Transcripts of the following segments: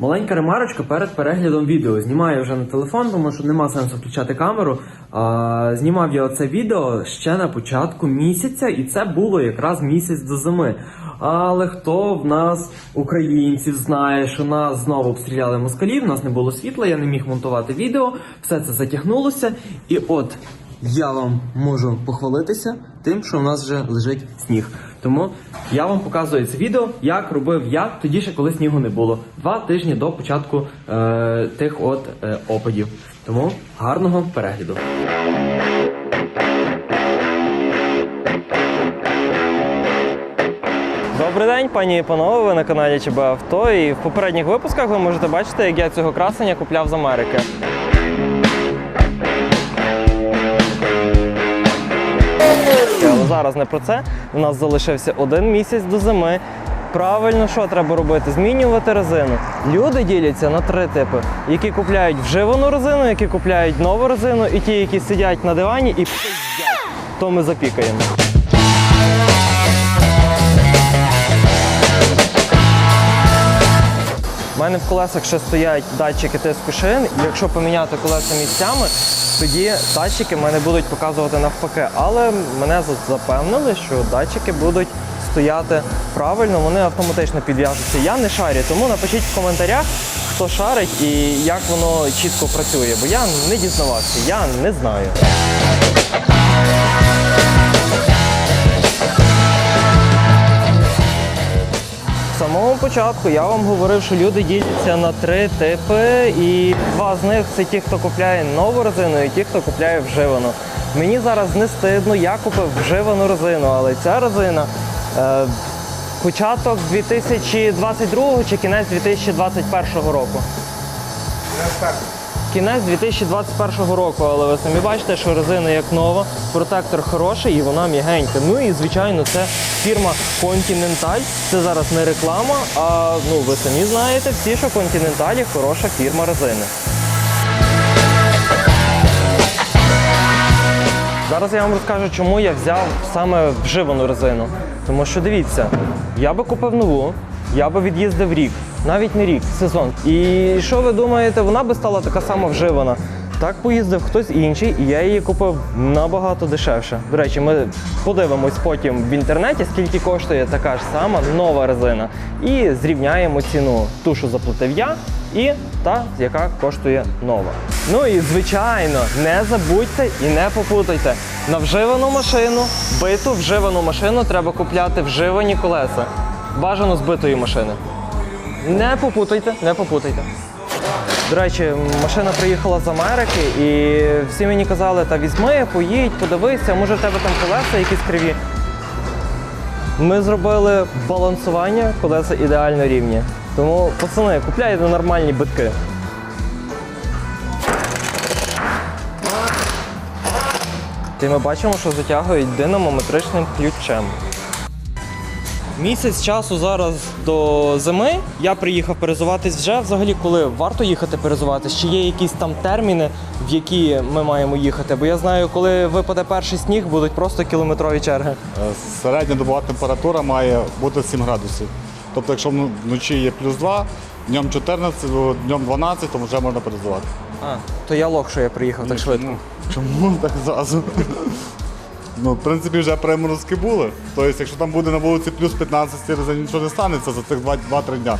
Маленька ремарочка перед переглядом відео. Знімаю вже на телефон, тому що нема сенсу включати камеру. А, знімав я це відео ще на початку місяця, і це було якраз місяць до зими. Але хто в нас, українців, знає, що нас знову обстріляли москалі, в нас не було світла, я не міг монтувати відео, все це затягнулося. І от я вам можу похвалитися тим, що в нас вже лежить сніг. Тому я вам показую це відео, як робив я тоді ще коли снігу не було. Два тижні до початку е, тих от е, опадів. Тому гарного перегляду. Добрий день, пані і панове. Ви на каналі ЧБ Авто. І в попередніх випусках ви можете бачити, як я цього красення купляв з Америки. Але зараз не про це. У нас залишився один місяць до зими. Правильно, що треба робити? Змінювати резину. Люди діляться на три типи: які купляють вживану резину, які купляють нову резину, і ті, які сидять на дивані і. То ми запікаємо. У мене в колесах ще стоять датчики тиску шин, якщо поміняти колеса місцями, тоді датчики мене будуть показувати навпаки. Але мене запевнили, що датчики будуть стояти правильно, вони автоматично підв'яжуться. Я не шарю, тому напишіть в коментарях, хто шарить і як воно чітко працює, бо я не дізнавався, я не знаю. З самого початку я вам говорив, що люди діляться на три типи, і два з них це ті, хто купляє нову резину, і ті, хто купляє вживану. Мені зараз не стидно, я купив вживану резину, але ця резина е, початок 2022 чи кінець 2021 року. Кінець 2021 року, але ви самі бачите, що резина як нова, протектор хороший і вона м'ягенька. Ну і звичайно, це фірма Continental. Це зараз не реклама, а ну ви самі знаєте всі, що Continental – хороша фірма резини. Зараз я вам розкажу, чому я взяв саме вживану резину. Тому що дивіться, я би купив нову, я би від'їздив рік, навіть не рік, сезон. І що ви думаєте, вона би стала така сама вживана? Так поїздив хтось інший, і я її купив набагато дешевше. До речі, ми подивимось потім в інтернеті, скільки коштує така ж сама нова резина. І зрівняємо ціну ту, що заплатив я, і та, яка коштує нова. Ну і звичайно, не забудьте і не попутайте. На вживану машину, биту вживану машину треба купляти вживані колеса. Бажано з битої машини. Не попутайте, не попутайте. До речі, машина приїхала з Америки, і всі мені казали, та візьми, поїдь, подивися, може в тебе там колеса якісь криві. Ми зробили балансування, колеса ідеально рівні. Тому, пацани, купляйте нормальні битки. І ми бачимо, що затягують динамометричним ключем. Місяць часу зараз до зими. Я приїхав перезуватись вже. Взагалі, коли варто їхати перезуватись? Чи є якісь там терміни, в які ми маємо їхати? Бо я знаю, коли випаде перший сніг, будуть просто кілометрові черги. Е, Середня добова температура має бути 7 градусів. Тобто, якщо вночі є плюс 2, днем 14, днем 12, то вже можна перезувати. А, то я лох, що я приїхав так швидко. Ну, чому так зразу? Ну, в принципі, вже приморозки були. Тобто, якщо там буде на вулиці плюс 15, то нічого не станеться за цих 2-3 дня.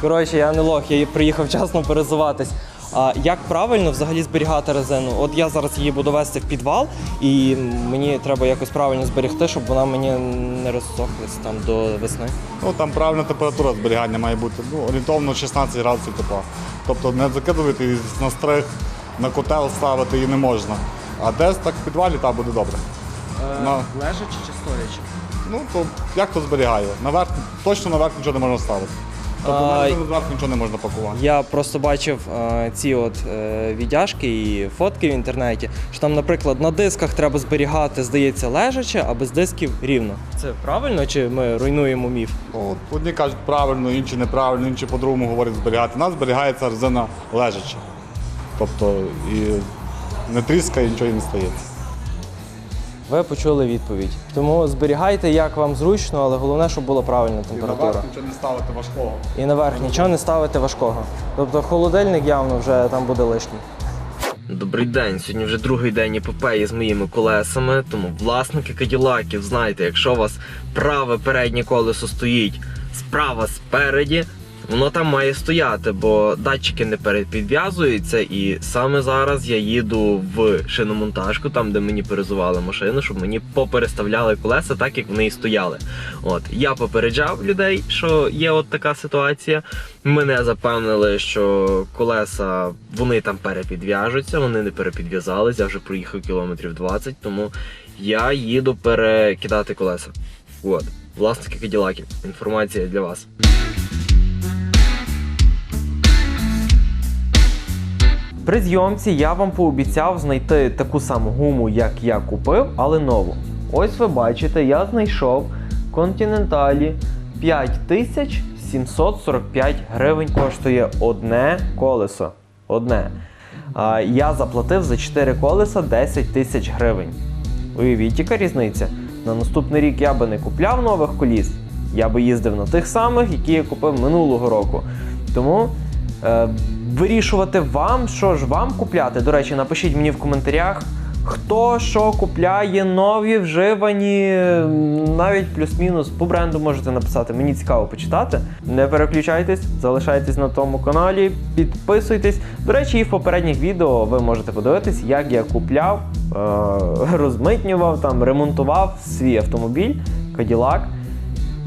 Коротше, я не лох, я приїхав вчасно перезуватись. А як правильно взагалі зберігати резину? От я зараз її буду вести в підвал, і мені треба якось правильно зберегти, щоб вона мені не розсохлась там до весни. Ну, там правильна температура зберігання має бути ну, орієнтовно 16 градусів тепла. Тобто не закидувати її на стрих, на котел ставити її не можна. А десь так в підвалі там буде добре. На- Лежачи чи стоячи? Ну, то як то зберігає? Наверх, точно наверх нічого не можна ставити. Тобто А, навіть наверх нічого не можна пакувати. Я просто бачив е, ці от е, віддяжки і фотки в інтернеті, що там, наприклад, на дисках треба зберігати, здається, лежаче, а без дисків рівно. Це правильно чи ми руйнуємо міф? Ну, одні кажуть правильно, інші неправильно, інші по-другому говорять зберігати. У нас зберігається резина лежача. Тобто і не тріскає, нічого і не стається. Ви почули відповідь. Тому зберігайте, як вам зручно, але головне, щоб була правильна І температура. наверх нічого не ставити важкого. І наверх нічого не ставити важкого. Тобто холодильник явно вже там буде лишній. Добрий день. Сьогодні вже другий день епопеї з моїми колесами. Тому власники каділаків, знаєте, якщо у вас праве переднє колесо стоїть справа спереді, воно там має стояти, бо датчики не перепідв'язуються. І саме зараз я їду в шиномонтажку, там де мені перезували машину, щоб мені попереставляли колеса так, як вони і стояли. От я попереджав людей, що є от така ситуація. Мене запевнили, що колеса вони там перепідв'яжуться, вони не перепідв'язались. Я вже проїхав кілометрів 20, тому я їду перекидати колеса. От, власники каділаків. Інформація для вас. При зйомці я вам пообіцяв знайти таку саму гуму, як я купив, але нову. Ось ви бачите, я знайшов Continental 5745 гривень коштує одне колесо. Одне. А, я заплатив за 4 колеса 10 тисяч гривень. Уявіть, яка різниця. На наступний рік я би не купляв нових коліс, я би їздив на тих самих, які я купив минулого року. Тому е, вирішувати вам, що ж вам купляти. До речі, напишіть мені в коментарях, хто що купляє нові, вживані, навіть плюс-мінус по бренду можете написати. Мені цікаво почитати. Не переключайтесь, залишайтесь на тому каналі, підписуйтесь. До речі, і в попередніх відео ви можете подивитись, як я купляв, е, розмитнював, там, ремонтував свій автомобіль Cadillac.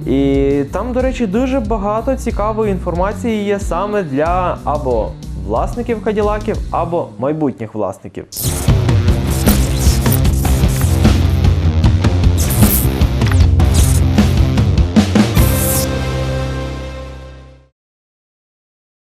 І там, до речі, дуже багато цікавої інформації є саме для або власників каділаків, або майбутніх власників.